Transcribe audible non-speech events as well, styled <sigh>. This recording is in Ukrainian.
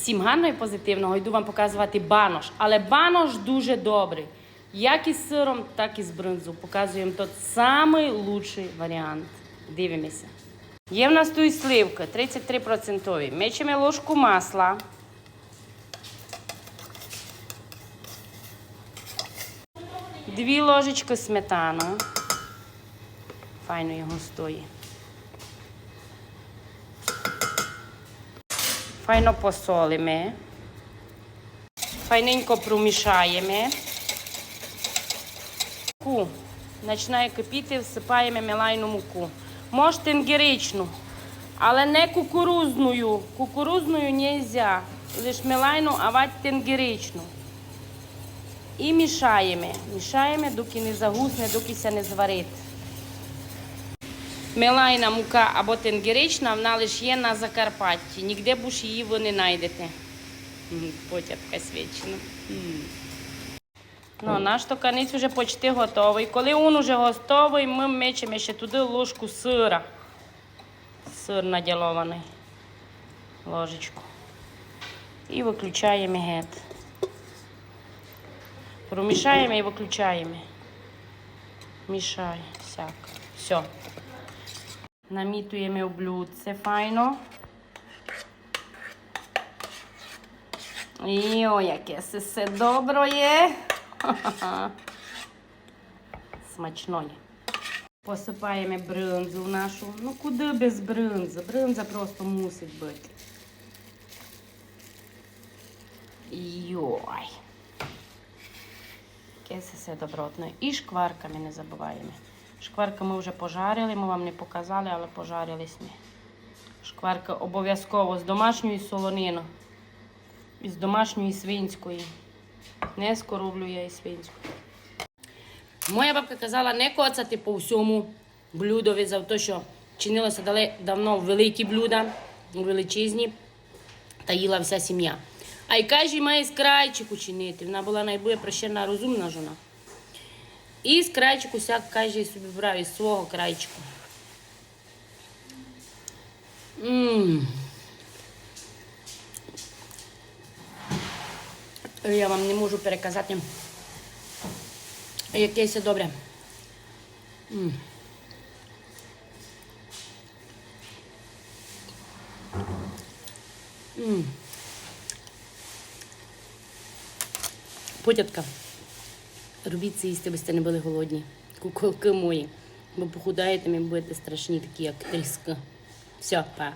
Всім гарного і позитивного. Йду вам показувати банош. Але банош дуже добрий. Як із сиром, так і з бринзу. Показуємо тот самий лучший варіант. Дивимося. Є в нас тут сливка 33%. Мечемо ложку масла. Дві ложечки сметани. Файно його стоїть. Файно посолимо. Файненько промішаємо. Муку. Починає кипіти, всипаємо мелайну муку. Можете інгеричну, але не кукурузною. Кукурузною не можна. Лише мелайну, а тенгеричну. І мішаємо. Мішаємо, доки не загусне, доки ся не зварить. Мелайна мука або тенгерична, вона лише є на Закарпатті. Ніде більше її ви не знайдете. М, Потятка свічена. Ну, наш токанець вже почти готовий. Коли він вже готовий, ми мечемо ще туди ложку сира. Сир наділований. Ложечку. І виключаємо геть. Промішаємо і виключаємо. Мішай, всяк. Все. Намітуємо в блюдце файно. І о, яке все добре є. <laughs> Смачно є. Посипаємо бринзу нашу. Ну куди без бринзи? Бринза просто мусить бути. Йой. Яке все добротне. І шкварками не забуваємо. Шкварки ми вже пожарили, ми вам не показали, але пожарились ми. Шкварка обов'язково з домашньої солонини. І з домашньої свинської. Не скороблю я і свинську. Моя бабка казала не коцати по всьому блюдові за те, що чинилося дали- давно великі блюда, величезні, та їла вся сім'я. А й каже, має з крайчику чинити. Вона була найбільш прощена, розумна жона. І з крайчику всяк каже собі брав із свого крайчику. Ммм. Я вам не можу переказати, яке це добре. М. М. Потятка, робіть це їсти, ви сте не були голодні. Куколки мої. Бо похудаєте, ми будете страшні, такі, як тріска. Все, па.